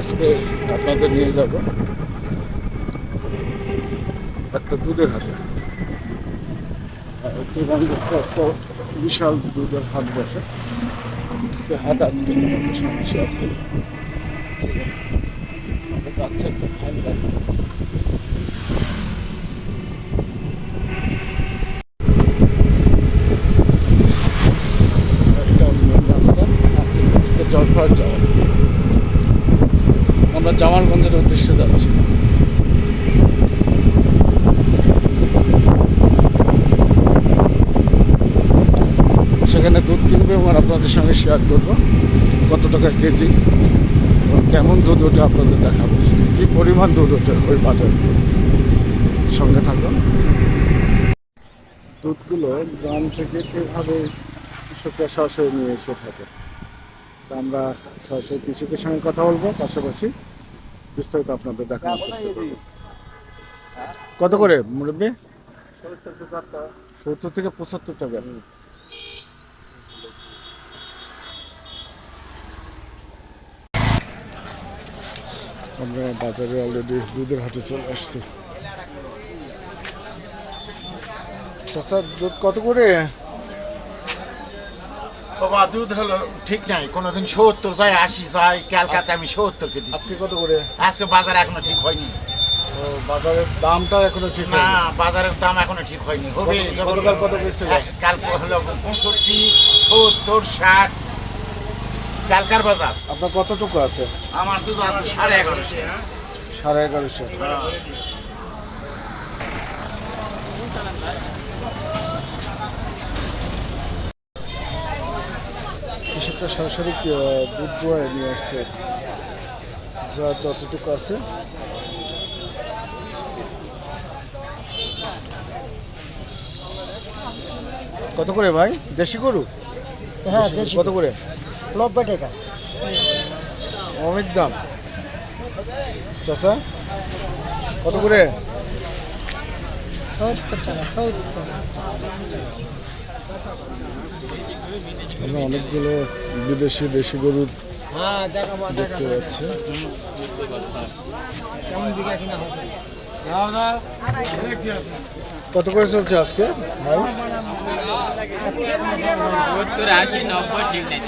আজকে আপনাদের নিয়ে যাব। একটা দুধের হাটে। বিশাল দুধের হাট বসে। সে হাট আজকে সঙ্গে শেয়ার করি আচ্ছা একটা ভালো লাগে একটা মেন রাস্তা আটটি থেকে জয়পুরহাট যাওয়া আমরা জামালগঞ্জের উদ্দেশ্যে যাচ্ছি সেখানে দুধ কিনবে এবং আপনাদের সঙ্গে শেয়ার করব, কত টাকা কেজি এবং কেমন দুধ ওঠে আপনাদের দেখাবো, কী পরিমাণ দুধ ওঠে ওই বাজারে। সঙ্গে থাকুন। দুধগুলো গ্রাম থেকে কীভাবে কৃষকরা সরাসরি নিয়ে এসে থাকে, তা আমরা সরাসরি কৃষকের সঙ্গে কথা বলব, পাশাপাশি বিস্তারিত আপনাদের দেখানোর চেষ্টা করব। কত করে মুরব্বী? সত্তর থেকে পঁচাত্তর টাকা। আমরা বাজারে অলরেডি দুধের হাটে চলে আসছি। চাচা দুধ কত করে? বাবা দুধ হলো ঠিক নাই কোনোদিন সত্তর যায় আশি যায় ক্যালকাটা আমি সত্তরকে আজকে দিচ্ছি। কত করে? আজকে বাজার এখনও ঠিক হয়নি। ও বাজারের দামটা এখনও ঠিক না বাজারের দাম এখনও ঠিক হয়নি। হবে গতকাল কত বেচছিল? কাল হলো পঁয়ষট্টি সত্তর ষাট কালকার বাজার। আপনার কতটুকু আছে? আমার দুধ আছে সাড়ে এগারোশো। সাড়ে এগারোশো। হ্যাঁ। কৃষকটা সরাসরি দুধ দোয়ায় নিয়ে আসছে। যা যতটুকু আছে। কত করে ভাই? দেশি গরু? হ্যাঁ কত করে? নব্বই টাকা। অনেক দাম। চাচা কত করে? আমরা অনেকগুলো বিদেশি দেশি গরুর হ্যাঁ দেখতে পাচ্ছি। কত করে চলছে আজকে? ভাই? সত্তর আশি নব্বই ঠিক নেই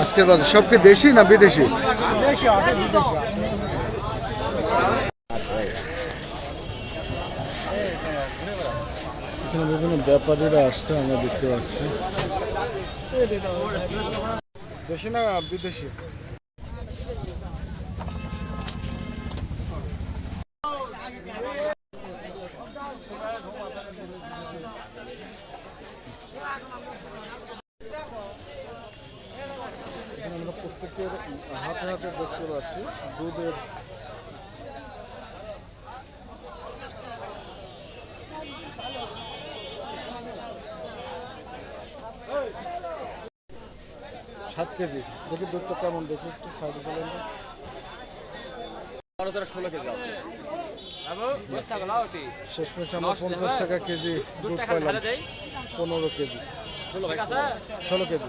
আজকের বাজার সব কি দেশি না বিদেশি। এখানে বিভিন্ন ব্যাপারীরা আসছে আমরা দেখতে পাচ্ছি দেশি না বিদেশি প্রত্যেকের হাতে হাতে দেখতে পাচ্ছি দুধের সাত কেজি। দেখি দুধটা কেমন দেখি একটু সাইডে চলেন। শেষ পয়সা আমরা পঞ্চাশ টাকা কেজি দুধ পাইলাম। পনেরো কেজি। ষোলো কেজি।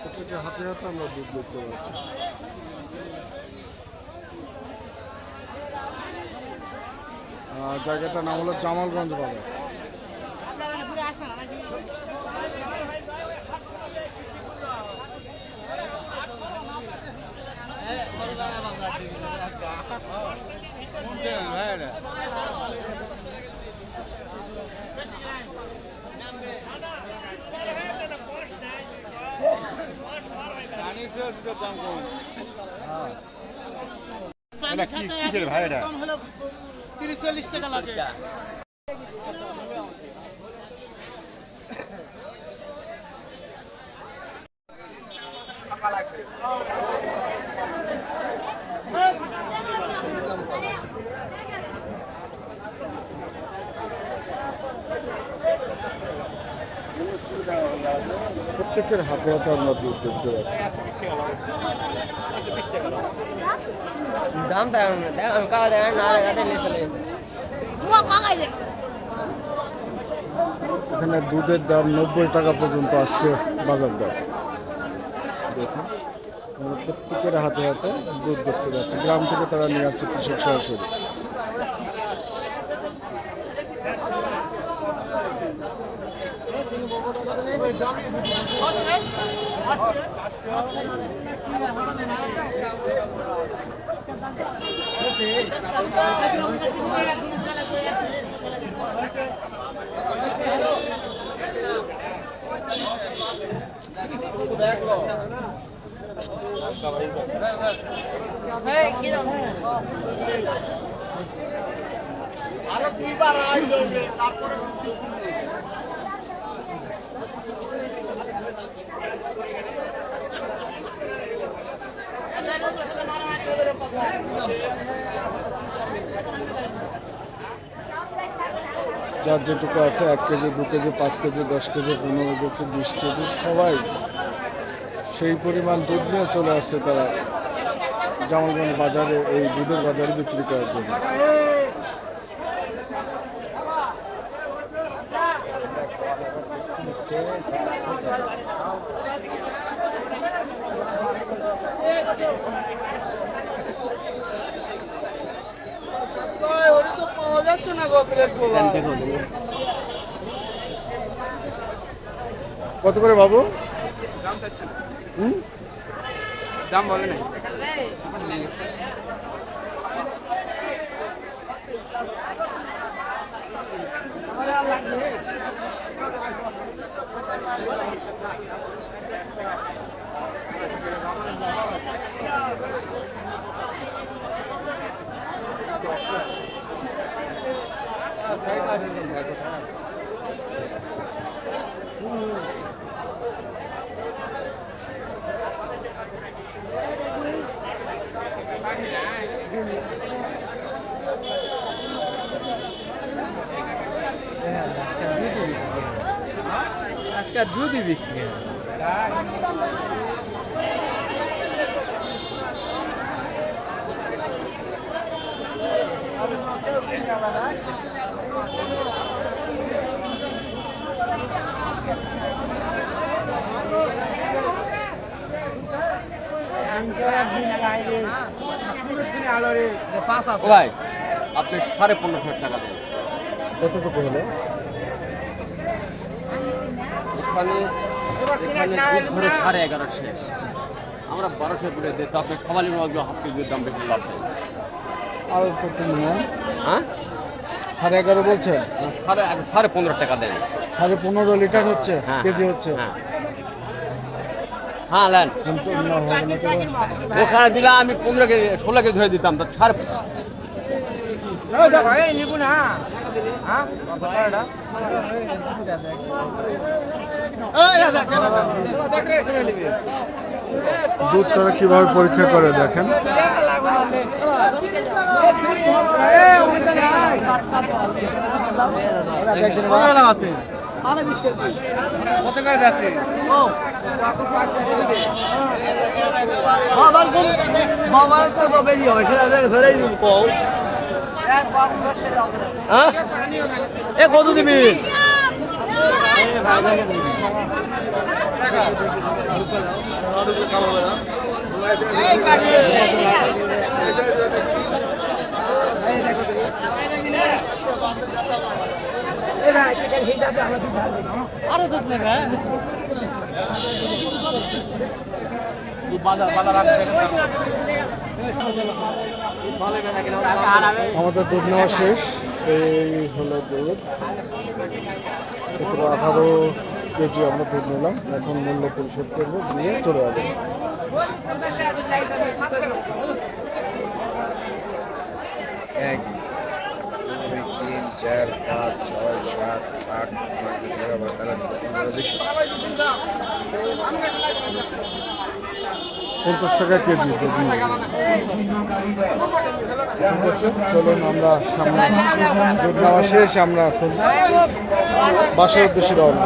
প্রত্যেকের হাতে হাতে আমরা দুধ দেখতে পাচ্ছি জায়গাটার নাম হলো জামালগঞ্জ বাজার। ভাইরা তিরিশ চল্লিশ টাকা। লাগে প্রত্যেকের হাতে হাতে আমরা দুধ দেখতে পাচ্ছি। দাম দেয় কাকা দেয় না দেখাতে নিয়ে চলে এখানে দুধের দাম নব্বই টাকা পর্যন্ত আজকে বাজার দর। দেখুন প্রত্যেকের হাতে হাতে দুধ দেখতে পাচ্ছি। গ্রাম থেকে তারা নিয়ে আসছে কৃষক সরাসরি। আরও দুইবার আয় তারপরে যার যেটুকু আছে এক কেজি, দু কেজি, পাঁচ কেজি, দশ কেজি, পনেরো কেজি, বিশ কেজি, সবাই সেই পরিমাণ দুধ নিয়ে চলে আসছে তারা জামালগঞ্জ বাজারে এই দুধের বাজারে বিক্রি করার জন্য। কত করে বাবু? দাম বলে নাই। আজকে দুধই বেশি পাঁচ আছে ভাই আপনি সাড়ে পনেরোশো টাকা দেন কতটুকু হলো? এখানে এখানে দুধ ধরে সাড়ে এগারো শেষ। আমরা বারোশো করে দিই তো আপনি খামালি মধ্যে হাফ কেজির দাম বেশি লাভ নেই। আর হ্যাঁ? সাড়ে এগারো বলছেন সাড়ে সাড়ে পনেরো টাকা দেন সাড়ে পনেরো লিটার হচ্ছে হ্যাঁ কেজি হচ্ছে। হ্যাঁ। হ্যাঁ নেন। কিন্তু না হবে না তো। ওখানে দিলে আমি পনেরো কেজি ষোলো কেজি ধরে দিতাম তো না। হ্যাঁ? দুধ তারা কীভাবে পরীক্ষা করে দেখেন? হ্যাঁ? এ কত দিবি? আরও দুধ নেবে আমাদের দুধ নেওয়া শেষ। এই হলো দুধ। আঠারো। কেজি আমরা দুধ নিলাম। এখন মূল্য পরিশোধ করব দিয়ে চলে যাব। এক দুই তিন চার পাঁচ ছয় সাত আট নয় এগারো বারো তেরো চোদ্দ পনেরো বিশ পঞ্চাশ টাকা কেজি। ঠিক আছে চলুন আমরা সামনে দুধ নেওয়া শেষ আমরা এখন বাসার উদ্দেশ্যে রওনা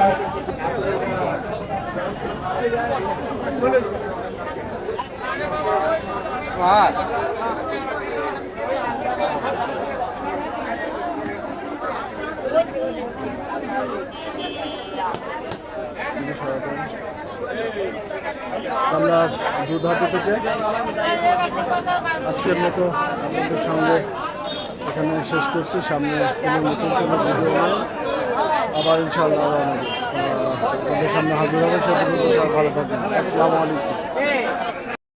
আর আমরা দুধাটি থেকে আজকের মতো আপনাদের সঙ্গে এখানে শেষ করছি। সামনে কোনো নতুন কোনো ভিডিও আবার ইনশাআল্লাহ আপনাদের সামনে হাজির হবে। সে পর্যন্ত ভালো থাকবেন। আসসালামু আলাইকুম।